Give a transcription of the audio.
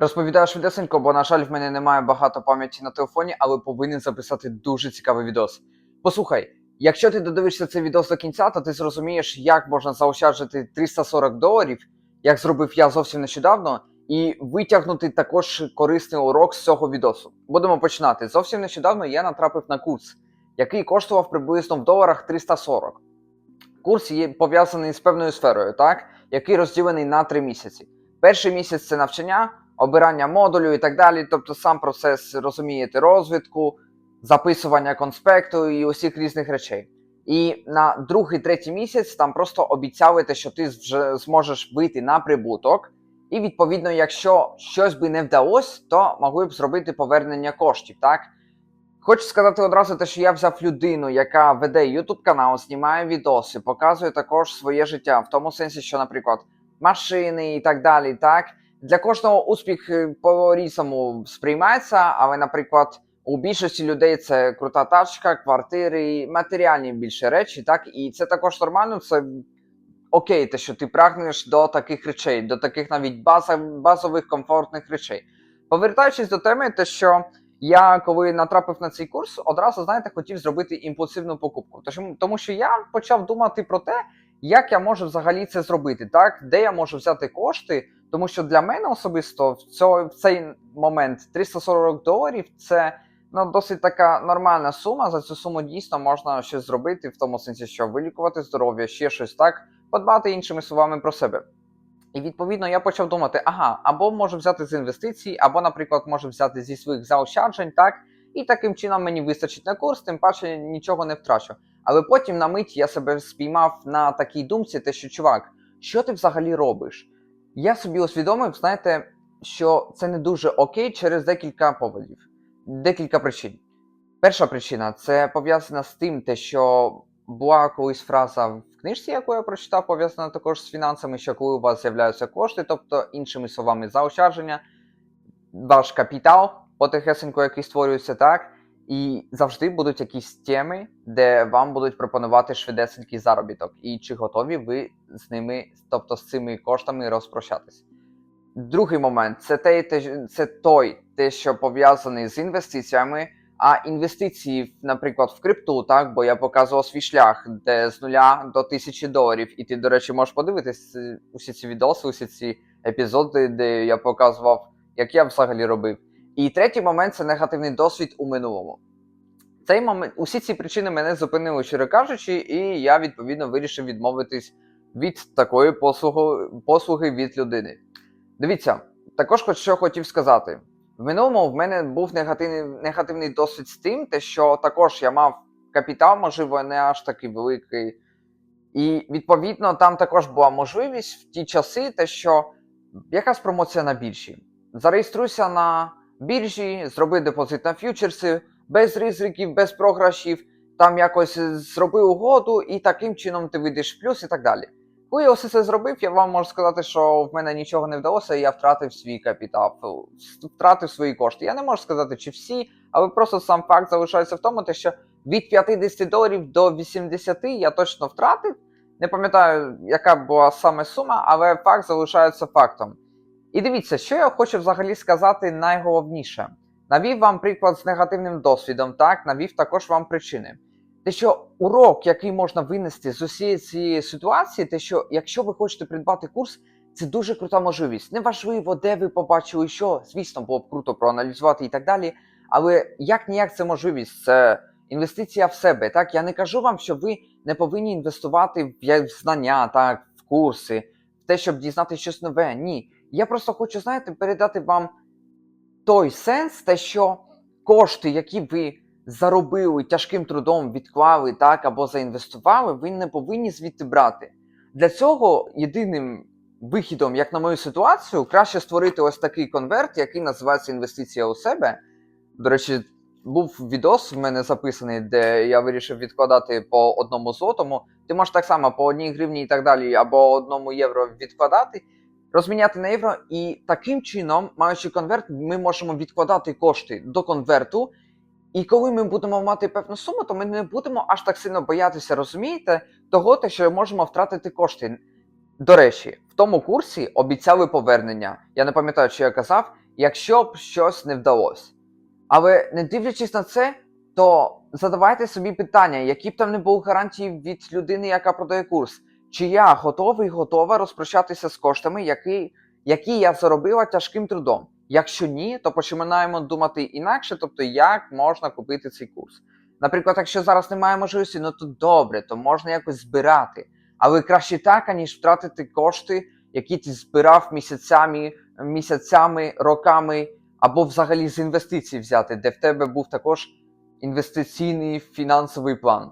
Розповідаю швидесенько, бо, на жаль, в мене немає багато пам'яті на телефоні, але повинен записати дуже цікавий відос. Послухай, якщо ти додивишся цей відос до кінця, то ти зрозумієш, як можна заощаджити 340 доларів, як зробив я зовсім нещодавно, і витягнути також корисний урок з цього відосу. Будемо починати. Зовсім нещодавно я натрапив на курс, який коштував приблизно в доларах 340. Курс є пов'язаний з певною сферою, так, який розділений на три місяці. Перший місяць це навчання, обирання модулю і так далі. Тобто сам процес розумієте розвитку, записування конспекту і усіх різних речей. І на другий, третій місяць там просто обіцяли те, що ти вже зможеш вийти на прибуток. І відповідно, якщо щось би не вдалося, то могли б зробити повернення коштів. Так хочу сказати одразу, те, що я взяв людину, яка веде YouTube канал, знімає відоси, показує також своє життя, в тому сенсі, що, наприклад, машини і так далі. Так для кожного успіх е, по-різному сприймається, але, наприклад, у більшості людей це крута тачка, квартири, матеріальні більше речі, так і це також нормально. Це окей, те, що ти прагнеш до таких речей, до таких навіть базових комфортних речей. Повертаючись до теми, те, що я коли натрапив на цей курс, одразу знаєте, хотів зробити імпульсивну покупку. Тому що я почав думати про те, як я можу взагалі це зробити, так де я можу взяти кошти. Тому що для мене особисто в, цьо, в цей момент 340 доларів це ну, досить така нормальна сума. За цю суму дійсно можна щось зробити, в тому сенсі, що вилікувати здоров'я, ще щось так, подбати іншими словами про себе. І відповідно я почав думати: ага, або можу взяти з інвестицій, або, наприклад, можу взяти зі своїх заощаджень, так, і таким чином мені вистачить на курс, тим паче нічого не втрачу. Але потім на мить я себе спіймав на такій думці, те, що чувак, що ти взагалі робиш? Я собі усвідомив, знаєте, що це не дуже окей через декілька поводів, декілька причин. Перша причина це пов'язана з тим, те, що була колись фраза в книжці, яку я прочитав, пов'язана також з фінансами, що коли у вас з'являються кошти, тобто, іншими словами, заощадження, ваш капітал потихесенько, який створюється так, і завжди будуть якісь теми, де вам будуть пропонувати швидесенький заробіток, і чи готові ви з ними, тобто з цими коштами розпрощатись. Другий момент це те, те, це той, те, що пов'язаний з інвестиціями. А інвестиції, наприклад, в крипту, так, бо я показував свій шлях, де з нуля до тисячі доларів. І ти, до речі, можеш подивитись е, усі ці відоси, усі ці епізоди, де я показував, як я взагалі робив. І третій момент це негативний досвід у минулому. Цей момент, усі ці причини мене зупинили, щиро кажучи, і я відповідно вирішив відмовитись від такої послуги, послуги від людини. Дивіться, також хоч що хотів сказати. В минулому в мене був негативний, негативний досвід з тим, те, що також я мав капітал, можливо, не аж такий великий. І відповідно там також була можливість в ті часи, те, що якась промоція на біржі. Зареєструйся на біржі, зроби депозит на ф'ючерси, без ризиків, без програшів, там якось зроби угоду, і таким чином ти вийдеш в плюс і так далі. Коли я все це зробив, я вам можу сказати, що в мене нічого не вдалося, і я втратив свій капітал, втратив свої кошти. Я не можу сказати, чи всі, але просто сам факт залишається в тому, що від 50 доларів до 80 я точно втратив. Не пам'ятаю, яка була саме сума, але факт залишається фактом. І дивіться, що я хочу взагалі сказати найголовніше. Навів вам приклад з негативним досвідом, так, навів також вам причини. Те, що урок, який можна винести з усієї цієї ситуації, те, що якщо ви хочете придбати курс, це дуже крута можливість. Неважливо, де ви побачили що, звісно, було б круто проаналізувати і так далі. Але як ніяк це можливість, це інвестиція в себе. Так, я не кажу вам, що ви не повинні інвестувати в знання, так, в курси, те, щоб дізнатися щось нове. Ні. Я просто хочу, знаєте, передати вам той сенс, те, що кошти, які ви заробили тяжким трудом, відклали так або заінвестували, ви не повинні звідти брати. Для цього єдиним вихідом, як на мою ситуацію, краще створити ось такий конверт, який називається інвестиція у себе. До речі, був відос в мене записаний, де я вирішив відкладати по одному злотому. Ти можеш так само по одній гривні і так далі, або одному євро відкладати, розміняти на євро, і таким чином, маючи конверт, ми можемо відкладати кошти до конверту. І коли ми будемо мати певну суму, то ми не будемо аж так сильно боятися, розумієте, того, що можемо втратити кошти. До речі, в тому курсі обіцяли повернення. Я не пам'ятаю, що я казав, якщо б щось не вдалося. Але не дивлячись на це, то задавайте собі питання, які б там не були гарантії від людини, яка продає курс, чи я готовий готова розпрощатися з коштами, які, які я заробила тяжким трудом. Якщо ні, то починаємо думати інакше, тобто як можна купити цей курс. Наприклад, якщо зараз немає можливості, ну то добре, то можна якось збирати. Але краще так, аніж втратити кошти, які ти збирав місяцями, місяцями, роками, або взагалі з інвестицій взяти, де в тебе був також інвестиційний фінансовий план.